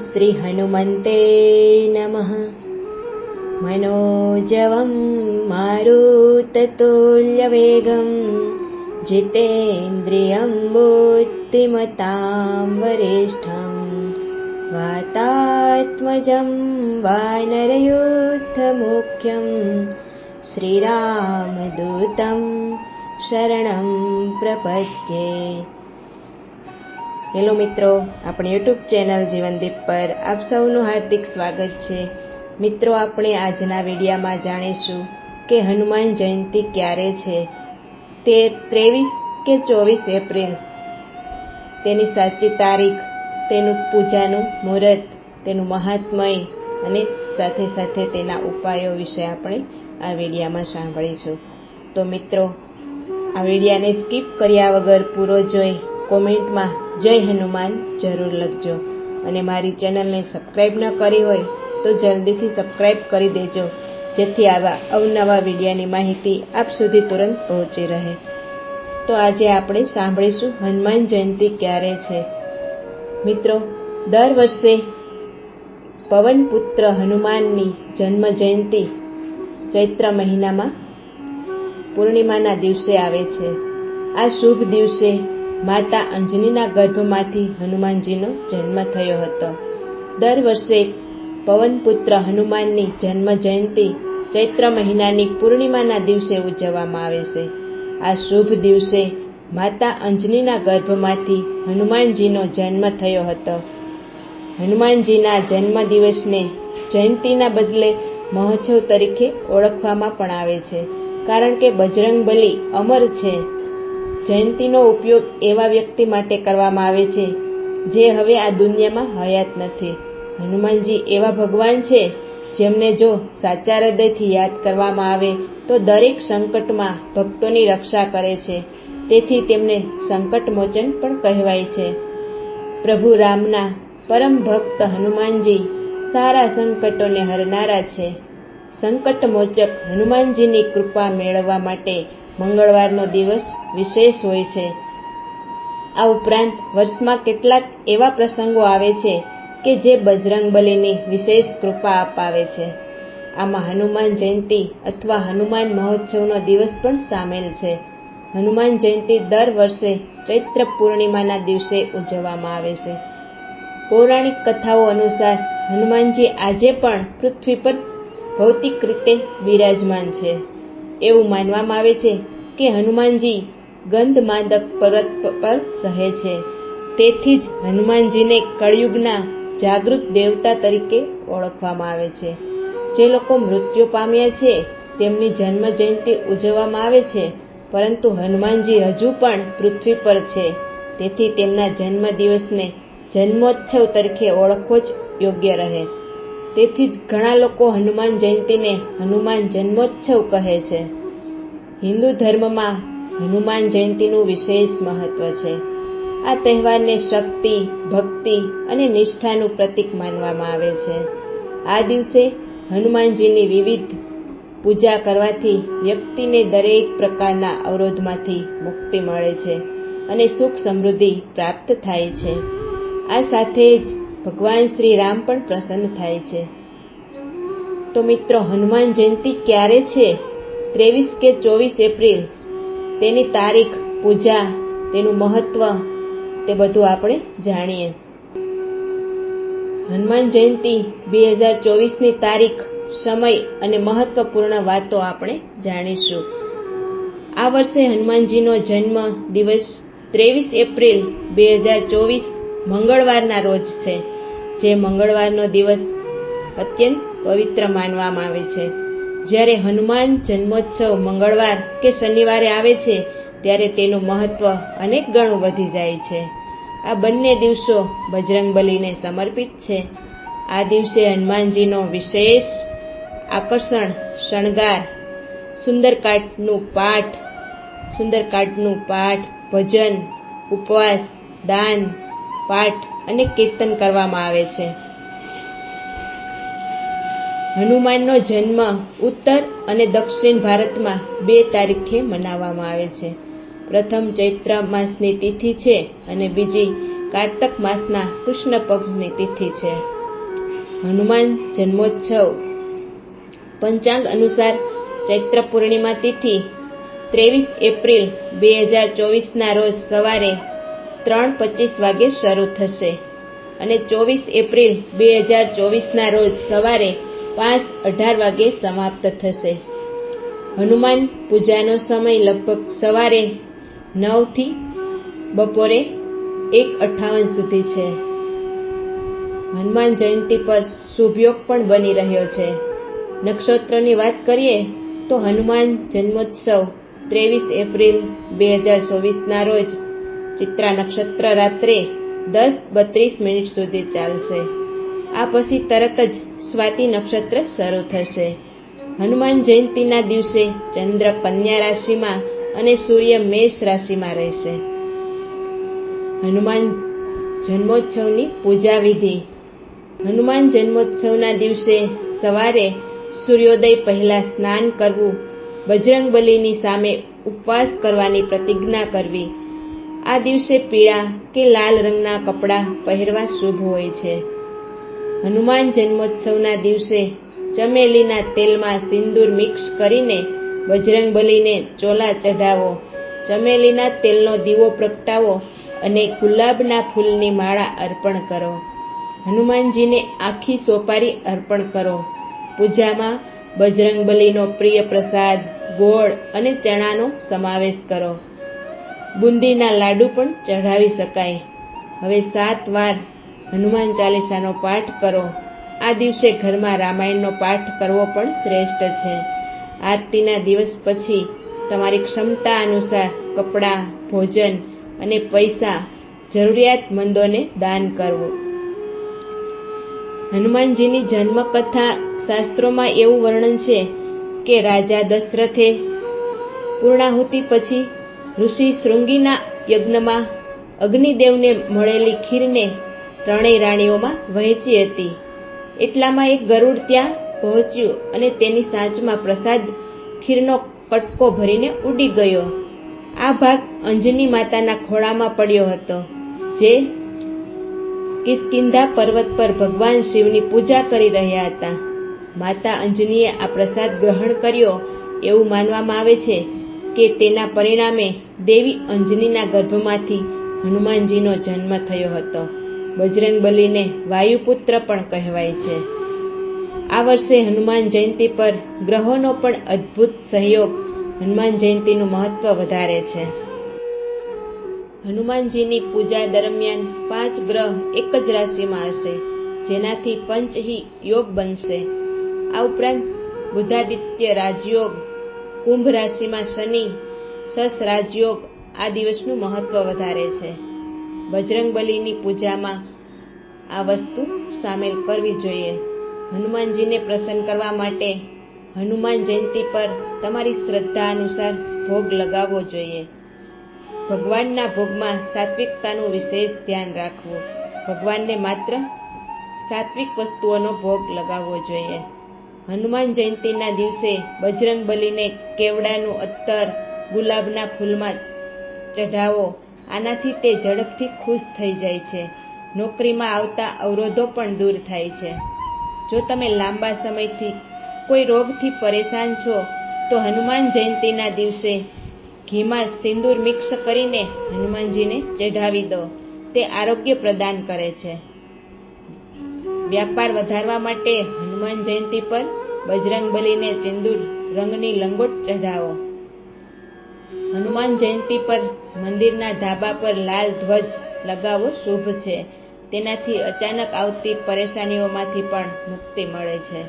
श्रीहनुमन्ते नमः। मनोजवं मारुततुल्यवेगं जितेन्द्रियं बुद्धिमतां वरिष्ठं वातात्मजं वानरयुद्धमोख्यं श्रीरामदूतं शरणं प्रपद्ये હેલો મિત્રો, આપણી યુટ્યુબ ચેનલ જીવનદીપ પર આપ સૌનું હાર્દિક સ્વાગત છે. મિત્રો, આપણે આજના વિડીયામાં જાણીશું કે હનુમાન જયંતિ ક્યારે છે? તે ત્રેવીસ કે ચોવીસ એપ્રિલ. તેની સાચી તારીખ, તેનું પૂજાનું મુહૂર્ત, તેનું મહાત્મય અને સાથે સાથે તેના ઉપાયો વિશે આપણે આ વિડીયામાં સાંભળીશું. તો મિત્રો, આ વિડીયાને સ્કીપ કર્યા વગર પૂરો જોઈ કોમેન્ટમાં જય હનુમાન, જરૂર લખજો. અને મારી ચેનલને સબસ્ક્રાઈબ ન કરી હોય, તો જલ્દીથી સબસ્ક્રાઈબ કરી દેજો. જેથી આવા અવનવા વિડીયાની માહિતી આપ સુધી તુરંત પહોંચી રહે. તો આજે આપણે સાંભળીશું હનુમાન જયંતિ ક્યારે છે? મિત્રો, દર વર્ષે પવનપુત્ર હનુમાનની જન્મ જયંતિ ચૈત્ર મહિનામાં પૂર્ણિમાના દિવસે આવે છે. આ શુભ દિવસે માતા અંજનીના ગર્ભમાંથી હનુમાનજીનો જન્મ થયો હતો. દર વર્ષે પવનપુત્ર હનુમાનની જન્મ જયંતિ ચૈત્ર મહિનાની પૂર્ણિમાના દિવસે ઉજવવામાં આવે છે. આ શુભ દિવસે માતા અંજનીના ગર્ભમાંથી હનુમાનજીનો જન્મ થયો હતો. હનુમાનજીના જન્મ દિવસને જયંતિના બદલે મહોત્સવ તરીકે ઓળખવામાં પણ આવે છે, કારણ કે બજરંગ બલી અમર છે. જયંતિનો ઉપયોગ એવા વ્યક્તિ માટે કરવામાં આવે છે, જે હવે આ દુનિયામાં હયાત નથી. હનુમાનજી એવા ભગવાન છે, જેમને જો સાચા હૃદયથી યાદ કરવામાં આવે, તો દરેક સંકટમાં ભક્તોની રક્ષા કરે છે. તેથી તેમને સંકટમોચન પણ કહેવાય છે. પ્રભુ રામના પરમ ભક્ત હનુમાનજી સારા સંકટોને હરનારા છે. સંકટમોચક હનુમાનજીની કૃપા મેળવવા માટે મંગળવારનો દિવસ વિશેષ હોય છે. આ ઉપરાંત વર્ષમાં કેટલાક એવા પ્રસંગો આવે છે કે જે બજરંગ બલીની વિશેષ કૃપા અપાવે છે. આમાં હનુમાન જયંતિ અથવા હનુમાન મહોત્સવનો દિવસ પણ સામેલ છે. હનુમાન જયંતિ દર વર્ષે ચૈત્ર પૂર્ણિમાના દિવસે ઉજવવામાં આવે છે. પૌરાણિક કથાઓ અનુસાર હનુમાનજી આજે પણ પૃથ્વી પર ભૌતિક રીતે બિરાજમાન છે. એવું માનવામાં આવે છે કે હનુમાનજી ગંધ માદક પર્વત પર રહે છે. તેથી જ હનુમાનજીને કળયુગના જાગૃત દેવતા તરીકે ઓળખવામાં આવે છે. જે લોકો મૃત્યુ પામ્યા છે, તેમની જન્મ જયંતિ ઉજવવામાં આવે છે, પરંતુ હનુમાનજી હજુ પણ પૃથ્વી પર છે. તેથી તેમના જન્મ દિવસને જન્મોત્સવ તરીકે ઓળખવો જ યોગ્ય રહે. તેથી જ ઘણા લોકો હનુમાન જયંતીને હનુમાન જન્મોત્સવ કહે છે. હિન્દુ ધર્મમાં હનુમાન જયંતીનું વિશેષ મહત્વ છે. આ તહેવારને શક્તિ, ભક્તિ અને નિષ્ઠાનું પ્રતીક માનવામાં આવે છે. આ દિવસે હનુમાનજીની વિવિધ પૂજા કરવાથી વ્યક્તિને દરેક પ્રકારના અવરોધમાંથી મુક્તિ મળે છે અને સુખ સમૃદ્ધિ પ્રાપ્ત થાય છે. આ સાથે જ ભગવાન શ્રી રામ પણ પ્રસન્ન થાય છે. તો મિત્રો, હનુમાન જયંતિ ક્યારે છે? ત્રેવીસ કે ચોવીસ એપ્રિલ? તેની તારીખ, પૂજા, તેનું મહત્વ, તે બધું આપણે જાણીએ. હનુમાન જયંતિ બે હજાર ચોવીસની તારીખ, સમય અને મહત્વપૂર્ણ વાતો આપણે જાણીશું. આ વર્ષે હનુમાનજીનો જન્મ દિવસ ત્રેવીસ એપ્રિલ બે હજાર ચોવીસ, મંગળવારના રોજ છે. જે મંગળવારનો દિવસ અત્યંત પવિત્ર માનવામાં આવે છે. જ્યારે હનુમાન જન્મોત્સવ મંગળવાર કે શનિવારે આવે છે, ત્યારે તેનું મહત્વ અનેક ગણું વધી જાય છે. આ બંને દિવસો બજરંગબલીને સમર્પિત છે. આ દિવસે હનુમાનજીનો વિશેષ આકર્ષણ, શણગાર સુંદરકાઠનું પાઠ સુંદરકાઠનું પાઠ, ભજન, ઉપવાસ, દાન, પાઠ અને કીર્તન કરવામાં આવે છે. હનુમાનનો જન્મ ઉત્તર અને દક્ષિણ ભારતમાં બે તારીખે મનાવવામાં આવે છે. પ્રથમ ચૈત્ર માસની તિથિ છે અને બીજી કારતક માસના કૃષ્ણ પક્ષની તિથિ છે. હનુમાન જન્મોત્સવ. પંચાંગ અનુસાર ચૈત્ર પૂર્ણિમા તિથિ ત્રેવીસ એપ્રિલ બે હજાર ચોવીસના રોજ સવારે ત્રણ પચીસ વાગે શરૂ થશે. અને ચોવીસ એપ્રિલ બે હજાર ચોવીસના રોજ સવારે પાંચ અઢાર વાગે સમાપ્ત થશે. હનુમાન પૂજાનો સમય લગભગ સવારે નવથી બપોરે એક અઠ્ઠાવન સુધી છે. હનુમાન જયંતિ પર શુભયોગ પણ બની રહ્યો છે. નક્ષત્રની વાત કરીએ તો હનુમાન જન્મોત્સવ ત્રેવીસ એપ્રિલ બે હજાર ચોવીસના રોજ ચિત્રા નક્ષત્ર રાત્રે દસ બત્રીસ મિનિટ સુધી ચાલશે. આ પછી તરત જ સ્વાતિ નક્ષત્ર શરૂ થશે. હનુમાન જયંતિના દિવસે ચંદ્ર કન્યા રાશિમાં અને સૂર્ય મેષ રાશિમાં રહેશે. હનુમાન જન્મોત્સવની પૂજા વિધિ હનુમાન જન્મોત્સવના દિવસે સવારે સૂર્યોદય પહેલા સ્નાન કરવું, બજરંગબલીની સામે ઉપવાસ કરવાની પ્રતિજ્ઞા કરવી આ દિવસે પીળા કે લાલ રંગના કપડાં પહેરવા શુભ હોય છે. હનુમાન જન્મોત્સવના દિવસે ચમેલીના તેલમાં સિંદૂર મિક્સ કરીને બજરંગબલીને ચોલા ચઢાવો. ચમેલીના તેલનો દીવો પ્રગટાવો અને ગુલાબના ફૂલની માળા અર્પણ કરો. હનુમાનજીને આખી સોપારી અર્પણ કરો. પૂજામાં બજરંગબલીનો પ્રિય પ્રસાદ, ગોળ અને ચણાનો સમાવેશ કરો. બુંદીના લાડુ પણ ચઢાવી શકાય. હવે સાત વાર હનુમાન ચાલીસાનો પાઠ કરો. આ દિવસે ઘરમાં રામાયણનો પાઠ કરવો પણ શ્રેષ્ઠ છે. આરતીના દિવસ પછી તમારી ક્ષમતા અનુસાર કપડાં, ભોજન અને પૈસા જરૂરિયાતમંદોને દાન કરવું. હનુમાનજીની જન્મકથા શાસ્ત્રોમાં એવું વર્ણન છે કે રાજા દશરથે પૂર્ણાહુતિ પછી ઋષિ શૃંગીના યજ્ઞમાં અગ્નિદેવને મળેલી ખીરને ત્રણેય રાણીઓમાં વહેંચી હતી. એટલામાં એક ગરુડ ત્યાં પહોંચ્યું અને તેની સાંચમાં પ્રસાદ ખીરનો કટકો ભરીને ઉડી ગયો. આ ભાગ અંજની માતાના ખોળામાં પડ્યો હતો, જે કિસ્કિંધા પર્વત પર ભગવાન શિવની પૂજા કરી રહ્યા હતા. માતા અંજનીએ આ પ્રસાદ ગ્રહણ કર્યો એવું માનવામાં આવે છે કે તેના પરિણામે દેવી અંજનીના ગર્ભમાંથી હનુમાનજીનો જન્મ થયો હતો. બજરંગબલીને વાયુપુત્ર પણ કહેવાય છે. આ વર્ષે હનુમાન જયંતિ પર ગ્રહોનો પણ અદ્ભુત સહયોગ હનુમાન જયંતિનું મહત્વ વધારે છે. હનુમાનજીની પૂજા દરમિયાન પાંચ ગ્રહ એક જ રાશિમાં હશે, જેનાથી પંચહી યોગ બનશે. આ ઉપરાંત બુધાદિત્ય રાજયોગ કુંભ રાશિમાં શનિ, સસ રાજયોગ આ દિવસનું મહત્વ વધારે છે. બજરંગબલીની પૂજામાં આ વસ્તુ સામેલ કરવી જોઈએ. હનુમાનજીને પ્રસન્ન કરવા માટે હનુમાન જયંતિ પર તમારી શ્રદ્ધા અનુસાર ભોગ લગાવવો જોઈએ. ભગવાનના ભોગમાં સાત્વિકતાનું વિશેષ ધ્યાન રાખવું. ભગવાનને માત્ર સાત્વિક વસ્તુઓનો ભોગ લગાવવો જોઈએ. હનુમાન જયંતિના દિવસે બજરંગ બલીને કેવડાનું અત્તર ગુલાબના ફૂલમાં ચઢાવો. આનાથી તે ઝડપથી ખુશ થઈ જાય છે. નોકરીમાં આવતા અવરોધો પણ દૂર થાય છે. જો તમે લાંબા સમયથી કોઈ રોગથી પરેશાન છો, તો હનુમાન જયંતિના દિવસે ઘીમાં સિંદૂર મિક્સ કરીને હનુમાનજીને ચઢાવી દો. તે આરોગ્ય પ્રદાન કરે છે. વ્યાપાર વધારવા માટે હનુમાન જયંતિ પર બજરંગ બલીને ચિંદૂર રંગની લંગોટ ચઢાવો. હનુમાન જયંતિ પર મંદિરના ધાબા પર લાલ ધ્વજ લગાવવો શુભ છે. તેનાથી અચાનક આવતી પરેશાનીઓમાંથી પણ મુક્તિ મળે છે.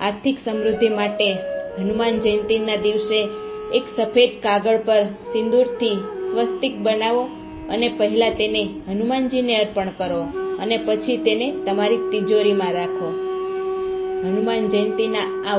આર્થિક સમૃદ્ધિ માટે હનુમાન જયંતિના દિવસે એક સફેદ કાગળ પર સિંદૂરથી સ્વસ્તિક બનાવો અને પહેલાં તેને હનુમાનજીને અર્પણ કરો અને પછી તેને તમારી તિજોરીમાં રાખો. હનુમાન જયંતિના આ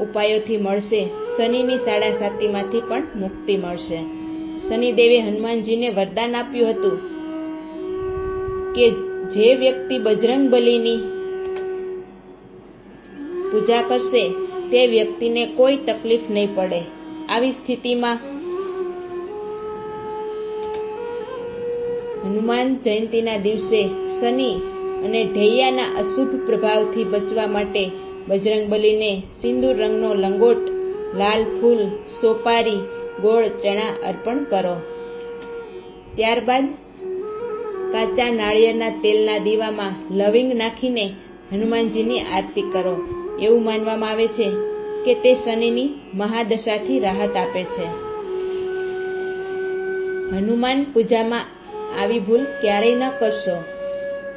ઉપાયોથી મળશે. શનિની સાડા સાતીમાંથી પણ મુક્તિ મળશે. શનિદેવે હનુમાનજીને વરદાન આપ્યું હતું કે જે વ્યક્તિ બજરંગ બલીની પૂજા કરશે, તે વ્યક્તિને કોઈ તકલીફ નહીં પડે. આવી સ્થિતિમાં હનુમાન જયંતીના દિવસે શનિ અને ઢૈયાના અશુભ પ્રભાવથી બચવા માટે બજરંગબલીને સિંદૂર રંગનો લંગોટ, લાલ ફૂલ, સોપારી, ગોળ, ચણા અર્પણ કરો. ત્યારબાદ કાચા નાળિયેરના તેલના દીવામાં લવિંગ નાખીને હનુમાનજીની આરતી કરો. એવું માનવામાં આવે છે કે તે શનિની મહાદશાથી રાહત આપે છે. હનુમાન પૂજામાં આવી ભૂલ ક્યારેય ન કરશો.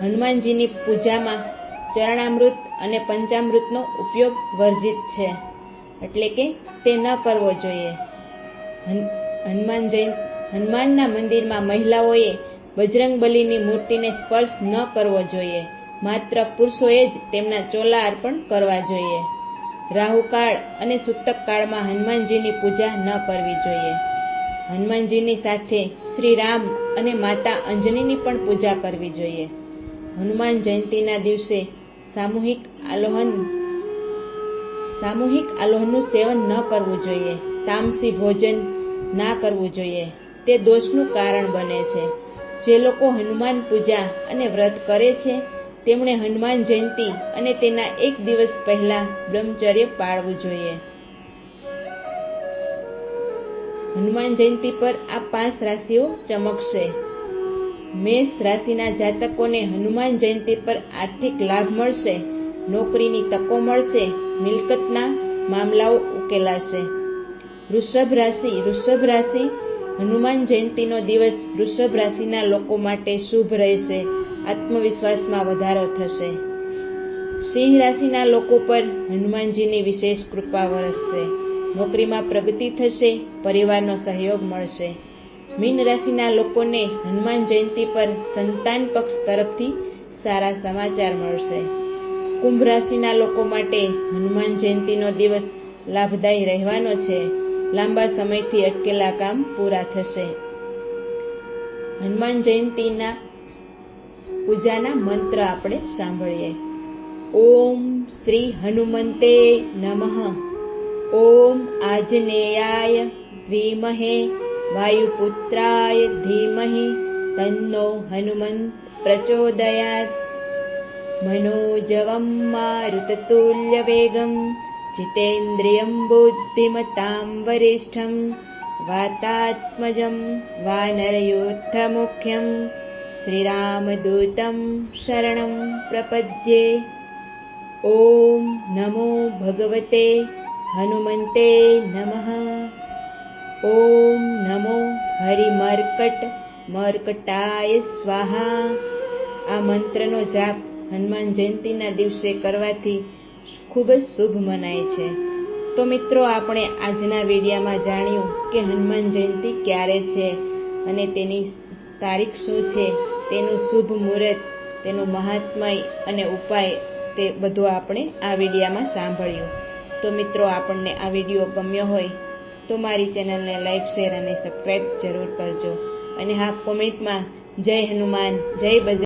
હનુમાનજીની પૂજામાં ચરણામૃત અને પંચામૃતનો ઉપયોગ વર્જિત છે. એટલે કે તે ન કરવો જોઈએ. હનુમાન જયંત હનુમાનના મંદિરમાં મહિલાઓએ બજરંગબલીની મૂર્તિને સ્પર્શ ન કરવો જોઈએ. માત્ર પુરુષોએ જ તેમના ચોલા અર્પણ કરવા જોઈએ. રાહુકાળ અને સૂતક કાળમાં હનુમાનજીની પૂજા ન કરવી જોઈએ. હનુમાનજીની સાથે શ્રી રામ અને માતા અંજનીની પણ પૂજા કરવી જોઈએ. હનુમાન જયંતીના દિવસે સામૂહિક આલોહન સામૂહિક આલોહનનું સેવન ન કરવું જોઈએ. તામસી ભોજન ના કરવું જોઈએ. તે દોષનું કારણ બને છે. જે લોકો હનુમાન પૂજા અને વ્રત કરે છે, તેમણે હનુમાન જયંતી અને તેના એક દિવસ પહેલા બ્રહ્મચર્ય પાળવું જોઈએ. હનુમાન જયંતી પર આ પાંચ રાશિઓ ચમકશે. મેષ રાશિના જાતકોને હનુમાન જયંતી પર આર્થિક લાભ મળશે, નોકરીની તકો મળશે, મિલકતના મામલાઓ ઉકેલાશે. વૃષભ રાશિ વૃષભ રાશિ, હનુમાન જયંતીનો દિવસ વૃષભ રાશિના લોકો માટે શુભ રહેશે, આત્મવિશ્વાસમાં વધારો થશે. સિંહ રાશિના લોકો પર હનુમાનજીની વિશેષ કૃપા વરસશે. નોકરીમાં પ્રગતિ થશે, પરિવારનો સહયોગ મળશે. મીન રાશિના લોકોને હનુમાન જયંતી પર સંતાન પક્ષ તરફથી સારા સમાચાર મળશે. કુંભ રાશિના લોકો માટે હનુમાન જયંતીનો દિવસ લાભદાયી રહેવાનો છે. લાંબા સમયથી અટકેલા કામ પૂરા થશે. હનુમાન જયંતીના પૂજાના મંત્ર આપણે સાંભળીએ. ઓમ શ્રી હનુમંતે નમઃ. ઓમ આજનેયાય ધીમહે वायुपुत्राय धीमहि तन्नो हनुमन् प्रचोदयात्। मनोजवं मारुततुल्यवेगं जितेन्द्रियं बुद्धिमतां वरिष्ठं वातात्मजं वानरयुत्थमुख्यं श्रीरामदूतं शरणं प्रपद्ये। ॐ नमो भगवते हनुमन्ते नमः। ઓમ નમો હરિમર્કટ મર્કટાય સ્વાહા. આ મંત્રનો જાપ હનુમાન જયંતિના દિવસે કરવાથી ખૂબ જ શુભ મનાય છે. તો મિત્રો, આપણે આજના વિડીયામાં જાણ્યું કે હનુમાન જયંતિ ક્યારે છે અને તેની તારીખ શું છે, તેનું શુભ મુહૂર્ત, તેનું મહાત્મય અને ઉપાય તે બધું આપણે આ વિડીયામાં સાંભળ્યું. તો મિત્રો, આપણને આ વીડિયો ગમ્યો હોય તો મારી ચેનલને લાઈક, શેર અને સબસ્ક્રાઈબ જરૂર કરજો. અને હા, કોમેન્ટમાં જય હનુમાન, જય બજરંગ